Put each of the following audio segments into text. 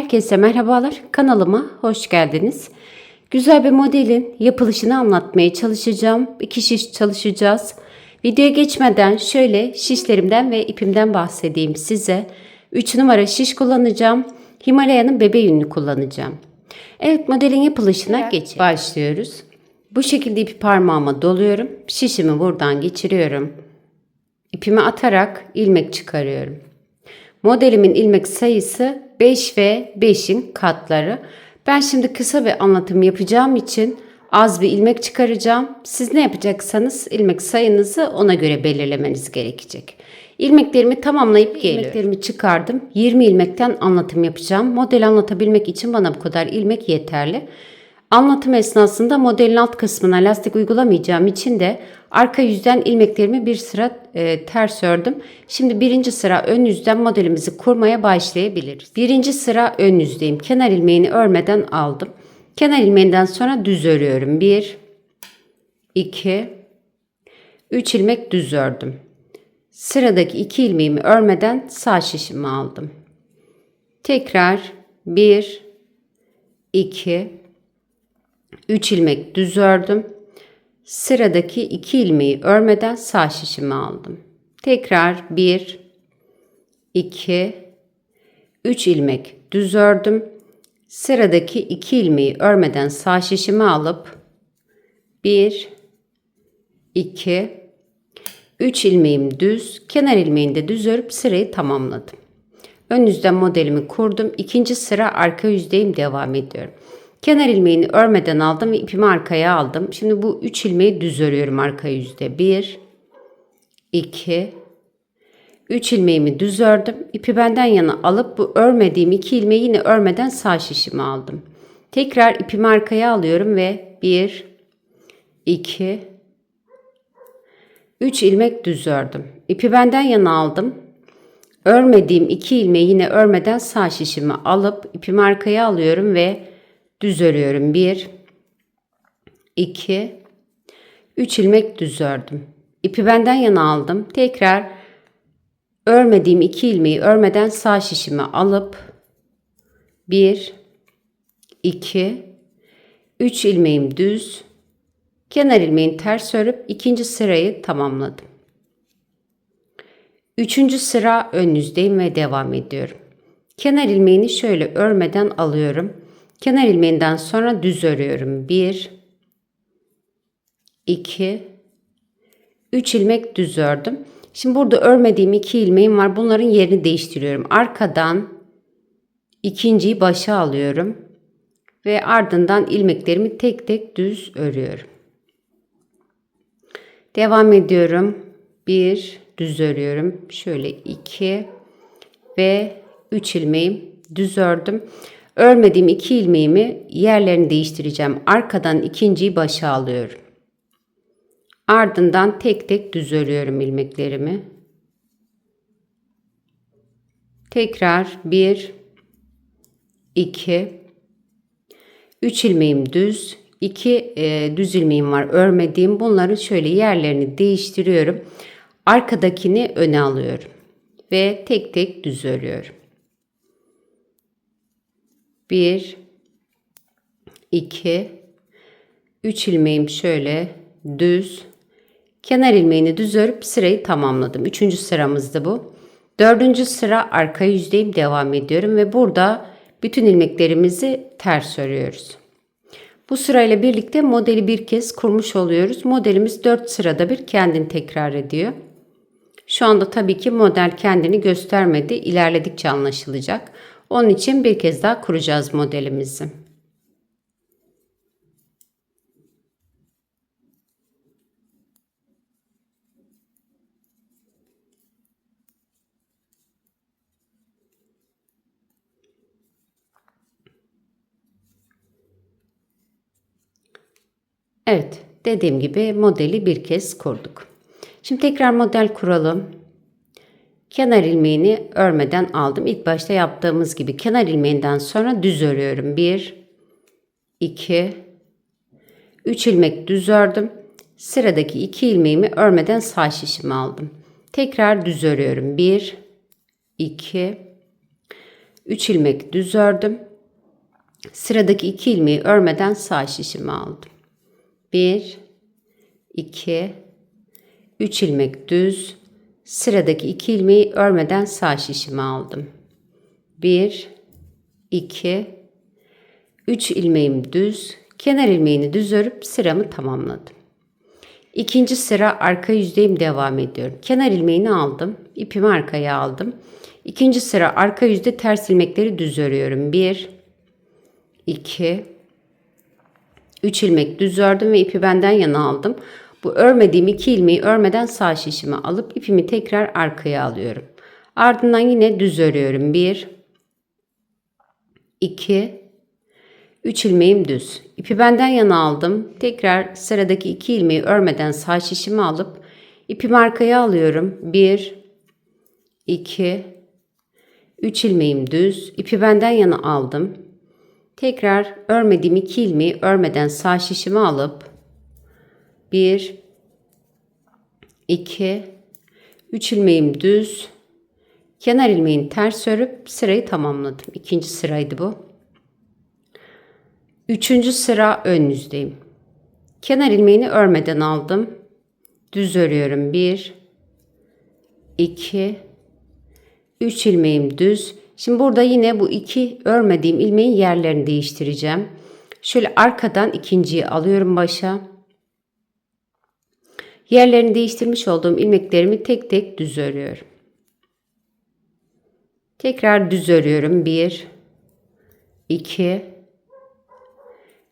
Herkese merhabalar. Kanalıma hoş geldiniz. Güzel bir modelin yapılışını anlatmaya çalışacağım. İki şiş çalışacağız. Videoya geçmeden şöyle şişlerimden ve ipimden bahsedeyim size. 3 numara şiş kullanacağım. Himalaya'nın bebe yününü kullanacağım. Evet modelin yapılışına geç başlıyoruz. Bu şekilde ipi parmağıma doluyorum. Şişimi buradan geçiriyorum. İpimi atarak ilmek çıkarıyorum. Modelimin ilmek sayısı 5 ve 5'in katları. Ben şimdi kısa bir anlatım yapacağım için az bir ilmek çıkaracağım. Siz ne yapacaksanız ilmek sayınızı ona göre belirlemeniz gerekecek. İlmeklerimi tamamlayıp geliyorum. İlmeklerimi çıkardım. 20 ilmekten anlatım yapacağım. Model anlatabilmek için bana bu kadar ilmek yeterli. Anlatım esnasında modelin alt kısmına lastik uygulamayacağım için de arka yüzden ilmeklerimi bir sıra e, ters ördüm. Şimdi birinci sıra ön yüzden modelimizi kurmaya başlayabiliriz. Birinci sıra ön yüzdeyim. Kenar ilmeğini örmeden aldım. Kenar ilmeğinden sonra düz örüyorum. 1 2 3 ilmek düz ördüm. Sıradaki iki ilmeğimi örmeden sağ şişimi aldım. Tekrar 1 2 3 ilmek düz ördüm. Sıradaki 2 ilmeği örmeden sağ şişimi aldım. Tekrar 1 2 3 ilmek düz ördüm. Sıradaki 2 ilmeği örmeden sağ şişimi alıp 1 2 3 ilmeğim düz, kenar ilmeğini de düz örüp sırayı tamamladım. Ön yüzden modelimi kurdum. İkinci sıra arka yüzdeyim devam ediyorum. Kenar ilmeğini örmeden aldım ve ipimi arkaya aldım. Şimdi bu 3 ilmeği düz örüyorum arka yüzde. 1 2 3 ilmeğimi düz ördüm. İpi benden yana alıp bu örmediğim 2 ilmeği yine örmeden sağ şişimi aldım. Tekrar ipimi arkaya alıyorum ve 1 2 3 ilmek düz ördüm. İpi benden yana aldım. Örmediğim 2 ilmeği yine örmeden sağ şişimi alıp ipimi arkaya alıyorum ve düz örüyorum. 1 2 3 ilmek düz ördüm. İpi benden yana aldım. Tekrar örmediğim 2 ilmeği örmeden sağ şişimi alıp 1 2 3 ilmeğim düz kenar ilmeğini ters örüp ikinci sırayı tamamladım. Üçüncü sıra ön yüzdeyim ve devam ediyorum. Kenar ilmeğini şöyle örmeden alıyorum. Kenar ilmeğinden sonra düz örüyorum. 1 2 3 ilmek düz ördüm. Şimdi burada örmediğim 2 ilmeğim var. Bunların yerini değiştiriyorum. Arkadan ikinciyi başa alıyorum ve ardından ilmeklerimi tek tek düz örüyorum. Devam ediyorum. 1 düz örüyorum. Şöyle 2 ve 3 ilmeğim düz ördüm. Örmediğim iki ilmeğimi yerlerini değiştireceğim. Arkadan ikinciyi başa alıyorum. Ardından tek tek düz örüyorum ilmeklerimi. Tekrar 1 2 3 ilmeğim düz, 2 e, düz ilmeğim var örmediğim. Bunları şöyle yerlerini değiştiriyorum. Arkadakini öne alıyorum ve tek tek düz örüyorum. 1 2 3 ilmeğim şöyle düz kenar ilmeğini düz örüp sırayı tamamladım. Üçüncü sıramızdı bu. Dördüncü sıra arka yüzdeyim devam ediyorum ve burada bütün ilmeklerimizi ters örüyoruz. Bu sırayla birlikte modeli bir kez kurmuş oluyoruz. Modelimiz 4 sırada bir kendini tekrar ediyor. Şu anda tabii ki model kendini göstermedi. İlerledikçe anlaşılacak. Onun için bir kez daha kuracağız modelimizi. Evet, dediğim gibi modeli bir kez kurduk. Şimdi tekrar model kuralım. Kenar ilmeğini örmeden aldım. İlk başta yaptığımız gibi kenar ilmeğinden sonra düz örüyorum. 1 2 3 ilmek düz ördüm. Sıradaki 2 ilmeğimi örmeden sağ şişimi aldım. Tekrar düz örüyorum. 1 2 3 ilmek düz ördüm. Sıradaki 2 ilmeği örmeden sağ şişimi aldım. 1 2 3 ilmek düz. Sıradaki 2 ilmeği örmeden sağ şişimi aldım. 1 2 3 ilmeğim düz. Kenar ilmeğini düz örüp sıramı tamamladım. İkinci sıra arka yüzdeyim devam ediyorum. Kenar ilmeğini aldım. ipimi arkaya aldım. İkinci sıra arka yüzde ters ilmekleri düz örüyorum. 1 2 3 ilmek düz ördüm ve ipi benden yana aldım. Bu örmediğim iki ilmeği örmeden sağ şişime alıp ipimi tekrar arkaya alıyorum. Ardından yine düz örüyorum. 1 2 3 ilmeğim düz. İpi benden yana aldım. Tekrar sıradaki 2 ilmeği örmeden sağ şişimi alıp ipimi arkaya alıyorum. 1 2 3 ilmeğim düz. İpi benden yana aldım. Tekrar örmediğim 2 ilmeği örmeden sağ şişimi alıp 1 2 3 ilmeğim düz. Kenar ilmeğini ters örüp sırayı tamamladım. İkinci sıraydı bu. Üçüncü sıra ön yüzdeyim. Kenar ilmeğini örmeden aldım. Düz örüyorum. 1 2 3 ilmeğim düz. Şimdi burada yine bu iki örmediğim ilmeğin yerlerini değiştireceğim. Şöyle arkadan ikinciyi alıyorum başa. Yerlerini değiştirmiş olduğum ilmeklerimi tek tek düz örüyorum. Tekrar düz örüyorum. 1 2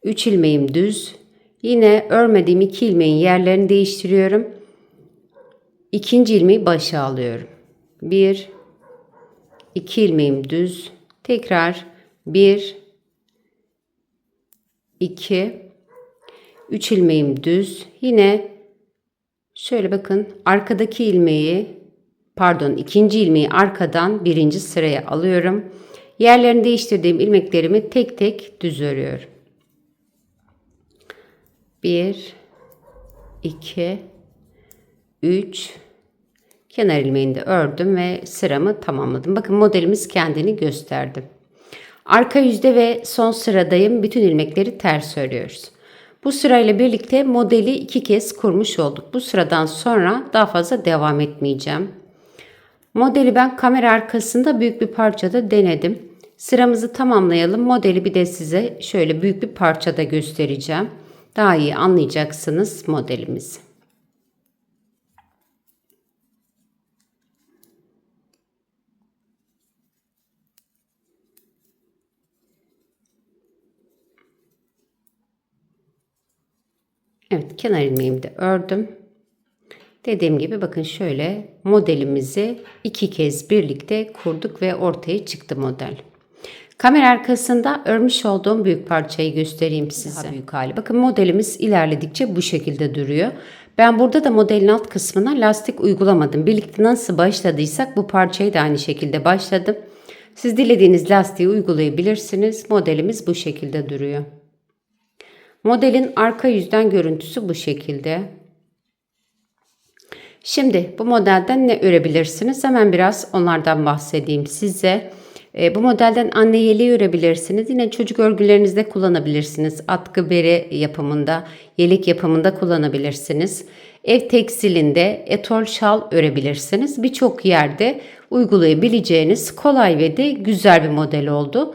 3 ilmeğim düz. Yine örmediğim 2 ilmeğin yerlerini değiştiriyorum. İkinci ilmeği başa alıyorum. 1 2 ilmeğim düz. Tekrar 1 2 3 ilmeğim düz. Yine şöyle bakın arkadaki ilmeği pardon ikinci ilmeği arkadan birinci sıraya alıyorum. Yerlerini değiştirdiğim ilmeklerimi tek tek düz örüyorum. 1 2 3 kenar ilmeğini de ördüm ve sıramı tamamladım. Bakın modelimiz kendini gösterdi. Arka yüzde ve son sıradayım. Bütün ilmekleri ters örüyoruz. Bu sırayla birlikte modeli iki kez kurmuş olduk. Bu sıradan sonra daha fazla devam etmeyeceğim. Modeli ben kamera arkasında büyük bir parçada denedim. Sıramızı tamamlayalım. Modeli bir de size şöyle büyük bir parçada göstereceğim. Daha iyi anlayacaksınız modelimizi. Evet kenar ilmeğimi de ördüm. Dediğim gibi bakın şöyle modelimizi iki kez birlikte kurduk ve ortaya çıktı model. Kamera arkasında örmüş olduğum büyük parçayı göstereyim size. Daha büyük hali. Bakın modelimiz ilerledikçe bu şekilde duruyor. Ben burada da modelin alt kısmına lastik uygulamadım. Birlikte nasıl başladıysak bu parçayı da aynı şekilde başladım. Siz dilediğiniz lastiği uygulayabilirsiniz. Modelimiz bu şekilde duruyor. Modelin arka yüzden görüntüsü bu şekilde. Şimdi bu modelden ne örebilirsiniz? Hemen biraz onlardan bahsedeyim size. E, bu modelden anne yeleği örebilirsiniz. Yine çocuk örgülerinizde kullanabilirsiniz. Atkı bere yapımında, yelek yapımında kullanabilirsiniz. Ev tekstilinde etol şal örebilirsiniz. Birçok yerde uygulayabileceğiniz kolay ve de güzel bir model oldu.